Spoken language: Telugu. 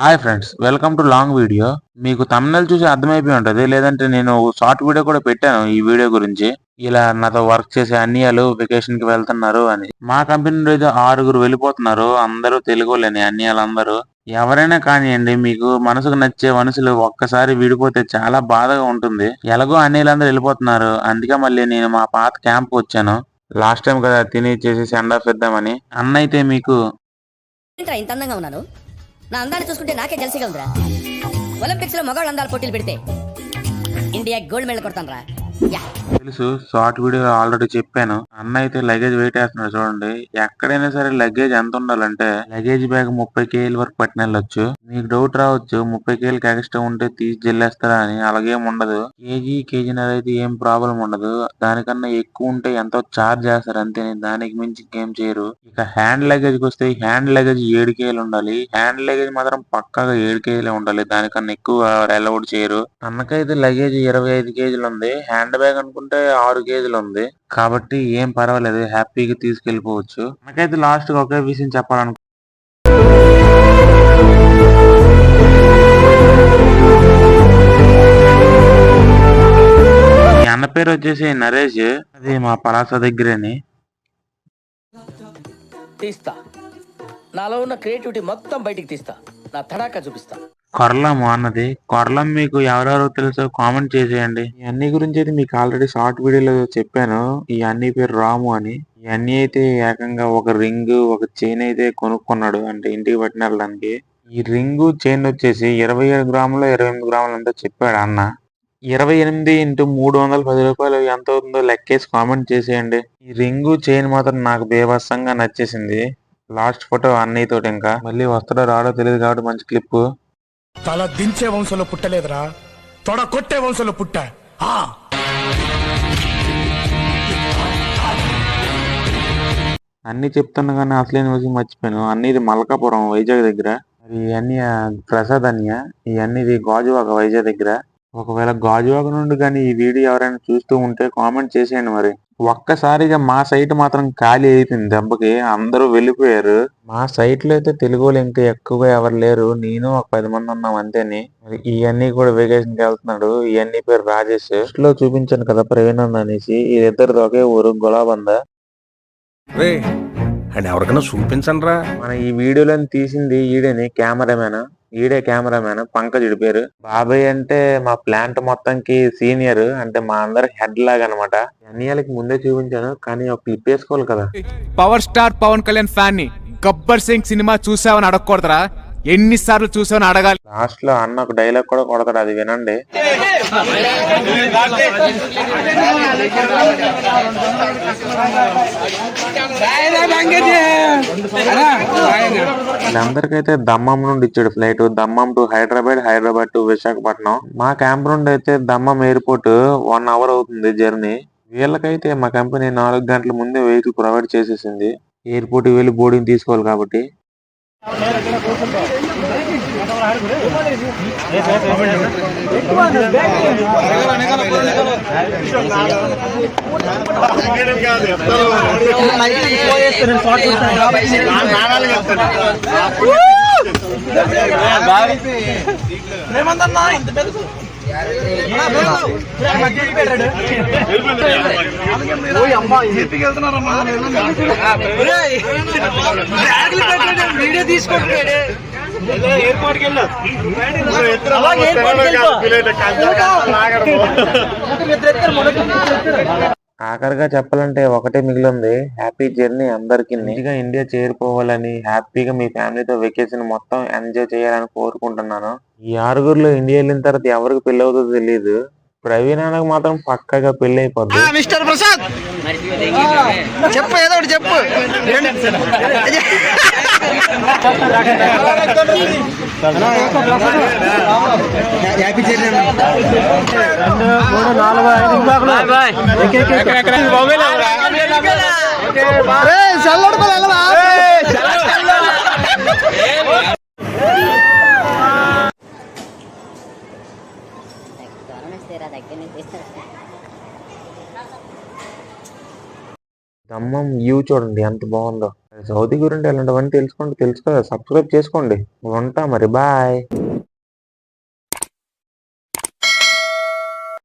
Hi friends welcome to long video మీకు తమిళ చూసి అర్థమైపోయి ఉంటుంది. లేదంటే నేను షార్ట్ వీడియో కూడా పెట్టాను ఈ వీడియో గురించి. ఇలా నాతో వర్క్ చేసే అన్యాలు వెకేషన్కి వెళ్తున్నారు అని. మా కంపెనీ నుండి అయితే ఆరుగురు వెళ్ళిపోతున్నారు. అందరూ తెలుగులేని అన్నియాలు అందరూ ఎవరైనా కానివ్వండి మీకు మనసుకు నచ్చే మనుషులు ఒక్కసారి విడిపోతే చాలా బాధగా ఉంటుంది. ఎలాగో అన్నిలందరూ వెళ్ళిపోతున్నారు. అందుకే మళ్ళీ నేను మా పాత క్యాంప్ వచ్చాను. లాస్ట్ టైం కదా తిని చేసి సెండ్ ఆఫ్ ఇద్దామని అన్న అయితే మీకు ఇంత అందంగా ఉన్నాను నా అందాన్ని చూసుకుంటే నాకే జలసిగా ఉందిరా. ఒలింపిక్స్లో మగవాళ్ళ అందాలు పోటీలు పెడితే ఇండియా గోల్డ్ మెడల్ కొడతాను రా తెలుసు షార్ట్ వీడియో ఆల్రెడీ చెప్పాను. అన్న అయితే లగేజ్ వెయిట్ వేస్తున్నాడు చూడండి. ఎక్కడైనా సరే లగేజ్ ఎంత ఉండాలంటే లగేజ్ బ్యాగ్ ముప్పై కేజీల వరకు పట్టిన వెళ్ళొచ్చు. మీకు డౌట్ రావచ్చు ముప్పై కేజీలకి ఎక్స్ట్రా ఉంటే తీసి జల్లేస్తారా అని. అలాగేం ఉండదు. కేజీ కేజీన్నర అయితే ఏం ప్రాబ్లం ఉండదు. దానికన్నా ఎక్కువ ఉంటే ఎంతో చార్జ్ చేస్తారు అంతే. దానికి మించి ఇంకేం చేయరు. ఇక హ్యాండ్ లగేజ్కి వస్తే హ్యాండ్ లగేజ్ ఏడు కేజీలు ఉండాలి. హ్యాండ్ లగేజ్ మాత్రం పక్కాగా ఏడు కేజీలే ఉండాలి. దానికన్నా ఎక్కువ అలౌడ్ చేయరు. అన్నకైతే లగేజ్ ఇరవై ఐదు కేజీలు ఉంది. హ్యాండ్ బ్యాగ్ అనుకుంటే ఆరు కేజీలు ఉంది. కాబట్టి ఏం పర్వాలేదు హ్యాపీగా తీసుకెళ్ళిపోవచ్చు నాకైతే లాస్ట్గా ఒకే విషయం చెప్పాలనుకో అన్న పేరు వచ్చేసి నరేష్. అది మా పలాస దగ్గరని. తీస్తా. నాలో ఉన్న క్రియేటివిటీ మొత్తం బయటికి తీస్తా. నా తడాకా చూపిస్తా. కొరలం అన్నది. కొరలం మీకు ఎవరెవరో తెలుసో కామెంట్ చేసేయండి. ఈ అన్ని గురించి అయితే మీకు ఆల్రెడీ షార్ట్ వీడియోలో చెప్పాను. ఈ అన్ని పేరు రాము అని. ఈ అన్ని అయితే ఏకంగా ఒక రింగ్ ఒక చైన్ అయితే కొనుక్కున్నాడు. అంటే ఇంటికి పట్టిన వెళ్ళడానికి ఈ రింగు చైన్ వచ్చేసి ఇరవై ఏడు గ్రాములు ఇరవై ఎనిమిది గ్రాములు అంతా చెప్పాడు అన్న. ఇరవై ఎనిమిది ఇంటూ మూడు వందల పది రూపాయలు ఎంత అవుతుందో లెక్కేసి కామెంట్ చేసేయండి. ఈ రింగు చైన్ మాత్రం నాకు బేభత్సంగా నచ్చేసింది. లాస్ట్ ఫోటో అన్నయ్య తోటి ఇంకా. మళ్ళీ వస్తాడో రాడో తెలియదు కాబట్టి మంచి క్లిప్ తల దించే వంశంలో పుట్టలేదురా. తొడ కొట్టే వంశంలో పుట్టా. ఆ. అన్ని చెప్తున్నా కానీ అసలేని విషయం మర్చిపోయాను. అన్ని ఇది మల్కాపురం వైజాగ్ దగ్గర. మరి ఇవన్నీ ప్రసాద్ అన్య ఇవన్నీ ఇది గాజువాక వైజాగ్ దగ్గర. ఒకవేళ గాజువాక నుండి కానీ ఈ వీడియో ఎవరైనా చూస్తూ ఉంటే కామెంట్ చేసేయండి మరి. ఒక్కసారిగా మా సైట్ మాత్రం ఖాళీ అయిపోయింది దెబ్బకి. అందరూ వెళ్ళిపోయారు. మా సైట్లో అయితే తెలుగు వాళ్ళు ఇంకా ఎక్కువగా ఎవరు లేరు. నేను ఒక పది మంది ఉన్నాం అంతేని. మరి ఇవన్నీ కూడా వెకేషన్కి వెళ్తున్నాడు. ఇవన్నీ పేరు రాజేష్. లో చూపించాను కదా ప్రవీణ్ అనేసి. ఇద్దరిది ఒకే ఊరు గులాబంద. ఎవరికైనా చూపించండి రా మన ఈ వీడియోలో తీసింది ఈడేని కెమెరామెన్ ఈడే కెమెరామెన్ పంకజుడి పేరు బాబాయ్ అంటే మా ప్లాంట్ మొత్తంకి సీనియర్ అంటే మా అందరి హెడ్ లాగా అనమాట అన్నియాలకి ముందే చూపించాను కానీ ఒక క్లిప్ వేసుకోవాలి కదా పవర్ స్టార్ పవన్ కళ్యాణ్ ఫ్యాన్ని గబ్బర్ సింగ్ సినిమా చూసావని అడగకూడదురా ఎన్నిసార్లు చూసావని అడగాలి లాస్ట్లో అన్న ఒక డైలాగ్ కూడా కొడతాడు అది వినండి వీళ్ళందరికైతే దమ్మం నుండి ఇచ్చాడు flight. Dammam to Hyderabad Hyderabad to Visakhapatnam. మా క్యాంప్ నుండి అయితే దమ్మం ఎయిర్పోర్ట్ వన్ అవర్ అవుతుంది జర్నీ. వీళ్ళకైతే మా కంపెనీ నాలుగు గంటల ముందే వెహికల్ ప్రొవైడ్ చేసేసింది. ఎయిర్పోర్ట్ వెళ్ళి బోర్డింగ్ తీసుకోవాలి కాబట్టి. ప్రేమందన్నా ఇంత పెద్ద వీడియో తీసుకుంటున్నాడే ఆఖరిగా చెప్పాలంటే ఒకటే మిగిలింది. హ్యాపీ జర్నీ అందరికి. ఇంటిగా ఇండియా చేరుకోవాలని హ్యాపీగా మీ ఫ్యామిలీతో వెకేషన్ మొత్తం ఎంజాయ్ చేయాలని కోరుకుంటున్నాను. ఈ ఆరుగురులో ఇండియా వెళ్ళిన తర్వాత ఎవరికి పెళ్ళి అవుతుందో తెలియదు ప్రవీణ్ అన్నకు మాత్రం పక్కగా పెళ్ళి అయిపోద్ది. మిస్టర్ ప్రసాద్! చెప్పు ఏదో ఒకటి చెప్పు హ్యాపీ జర్నీ దగ్గర నుంచి దమ్మం వ్యూ చూడండి ఎంత బాగుందో. సౌదీ గురించి ఎలాంటివన్నీ తెలుసుకోండి తెలుసుకో సబ్స్క్రైబ్ చేసుకోండి. ఉంటా మరి బాయ్